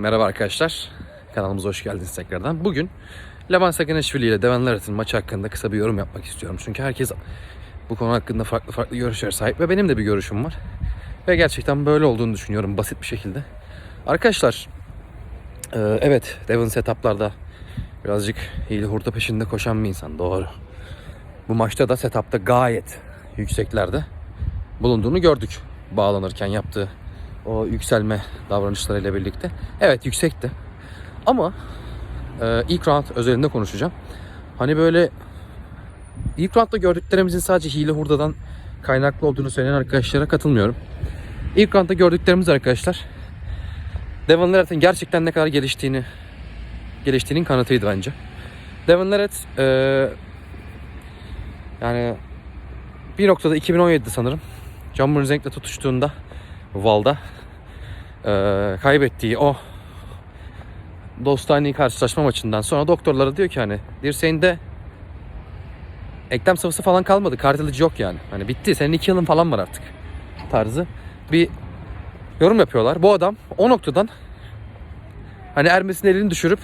Merhaba arkadaşlar. Kanalımıza hoş geldiniz tekrardan. Bugün Levan Sakinashvili ile Devan Larat'ın maçı hakkında kısa bir yorum yapmak istiyorum. Çünkü herkes bu konu hakkında farklı farklı görüşlere sahip ve benim de bir görüşüm var. Ve gerçekten böyle olduğunu düşünüyorum basit bir şekilde. Arkadaşlar e, evet Devon setuplarda birazcık hile hurda peşinde koşan bir insan doğru. Bu maçta da setupta gayet yükseklerde bulunduğunu gördük bağlanırken yaptığı o yükselme davranışlarıyla birlikte. Evet yüksekti. Ama e, ilk round özelinde konuşacağım. Hani böyle ilk roundda gördüklerimizin sadece hile hurdadan kaynaklı olduğunu söyleyen arkadaşlara katılmıyorum. İlk roundda gördüklerimiz arkadaşlar Devon Larratt'ın gerçekten ne kadar geliştiğini geliştiğinin kanıtıydı bence. Devon Larratt e, yani bir noktada 2017'de sanırım John Brunzeng'le tutuştuğunda Val'da e, kaybettiği o dostane karşılaşma maçından sonra doktorlara diyor ki hani dirseğinde eklem sıvısı falan kalmadı. Kartilajı yok yani. Hani bitti. Senin iki yılın falan var artık. Tarzı bir yorum yapıyorlar. Bu adam o noktadan hani Ermes'in elini düşürüp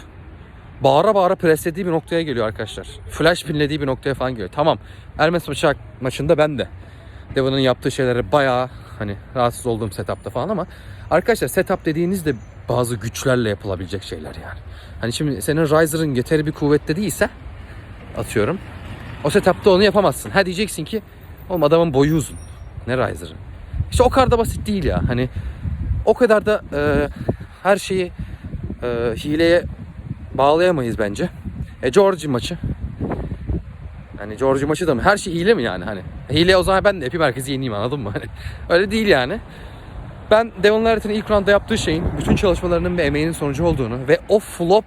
bağıra bağıra preslediği bir noktaya geliyor arkadaşlar. Flash pinlediği bir noktaya falan geliyor. Tamam. Ermes maçı, maçında ben de Devon'un yaptığı şeylere bayağı hani rahatsız olduğum setupta falan ama arkadaşlar setup dediğiniz de bazı güçlerle yapılabilecek şeyler yani. Hani şimdi senin Riser'ın yeteri bir kuvvette değilse atıyorum o setupta onu yapamazsın. Ha diyeceksin ki oğlum adamın boyu uzun. Ne Riser'ın? İşte o kadar da basit değil ya. Hani o kadar da e, her şeyi e, hileye bağlayamayız bence. E George maçı. Hani George maçı da mı? Her şey hile mi yani hani? Hile o zaman ben de yapayım herkesi yeneyim anladın mı? Hani öyle değil yani. Ben Devon Larratt'ın ilk roundda yaptığı şeyin bütün çalışmalarının ve emeğinin sonucu olduğunu ve o flop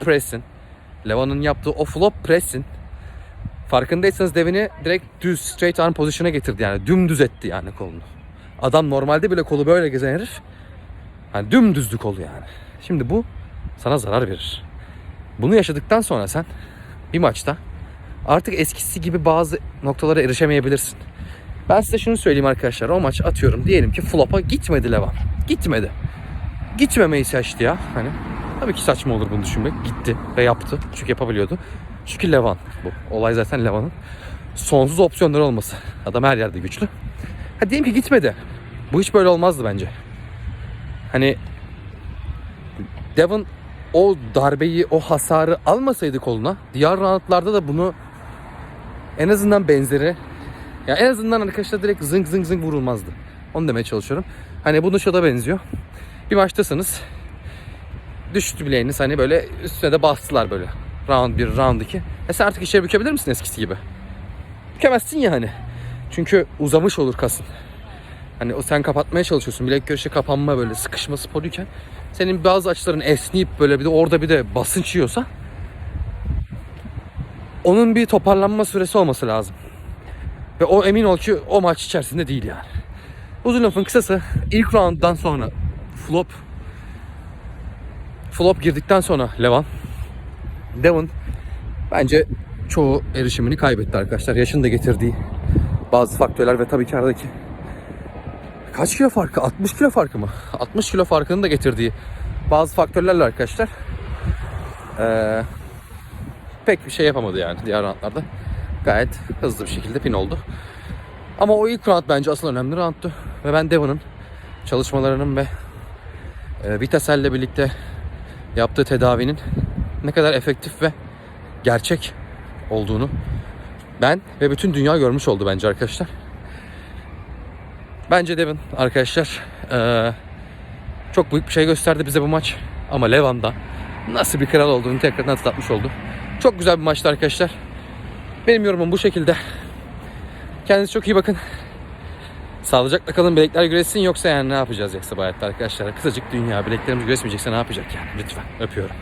press'in Levan'ın yaptığı o flop press'in farkındaysanız Devon'i direkt düz straight arm pozisyona getirdi yani. Dümdüz etti yani kolunu. Adam normalde bile kolu böyle gezen herif. Hani dümdüzdü kolu yani. Şimdi bu sana zarar verir. Bunu yaşadıktan sonra sen bir maçta artık eskisi gibi bazı noktalara erişemeyebilirsin. Ben size şunu söyleyeyim arkadaşlar. O maç atıyorum diyelim ki flop'a gitmedi Levan. Gitmedi. Gitmemeyi seçti ya. Hani tabii ki saçma olur bunu düşünmek. Gitti ve yaptı. Çünkü yapabiliyordu. Çünkü Levan bu. Olay zaten Levan'ın sonsuz opsiyonları olması. Adam her yerde güçlü. Ha diyelim ki gitmedi. Bu hiç böyle olmazdı bence. Hani Devon o darbeyi, o hasarı almasaydı koluna diğer roundlarda da bunu en azından benzeri ya en azından arkadaşlar direkt zınk zınk zınk vurulmazdı. Onu demeye çalışıyorum. Hani bunu şuna benziyor. Bir maçtasınız. Düştü bileğiniz hani böyle üstüne de bastılar böyle. Round 1, round 2. E sen artık işe bükebilir misin eskisi gibi? Bükemezsin ya hani. Çünkü uzamış olur kasın. Hani o sen kapatmaya çalışıyorsun. Bilek görüşe kapanma böyle sıkışma sporuyken senin bazı açıların esneyip böyle bir de orada bir de basınç yiyorsa onun bir toparlanma süresi olması lazım. Ve o emin ol ki o maç içerisinde değil yani. Uzun lafın kısası ilk rounddan sonra flop flop girdikten sonra Levan Devon bence çoğu erişimini kaybetti arkadaşlar. Yaşın da getirdiği bazı faktörler ve tabii ki aradaki kaç kilo farkı? 60 kilo farkı mı? 60 kilo farkının da getirdiği bazı faktörlerle arkadaşlar ee, pek bir şey yapamadı yani diğer roundlarda. Gayet hızlı bir şekilde pin oldu. Ama o ilk round bence asıl önemli roundtu. Ve ben Devon'ın çalışmalarının ve e, Vitassel'le birlikte yaptığı tedavinin ne kadar efektif ve gerçek olduğunu ben ve bütün dünya görmüş oldu bence arkadaşlar. Bence Devon arkadaşlar e, çok büyük bir şey gösterdi bize bu maç. Ama Levan'da nasıl bir kral olduğunu tekrardan hatırlatmış oldu. Çok güzel bir maçtı arkadaşlar. Benim yorumum bu şekilde. Kendinize çok iyi bakın. Sağlıcakla kalın bilekler güreşsin yoksa yani ne yapacağız yoksa bu arkadaşlar. Kısacık dünya bileklerimiz güreşmeyecekse ne yapacak yani lütfen öpüyorum.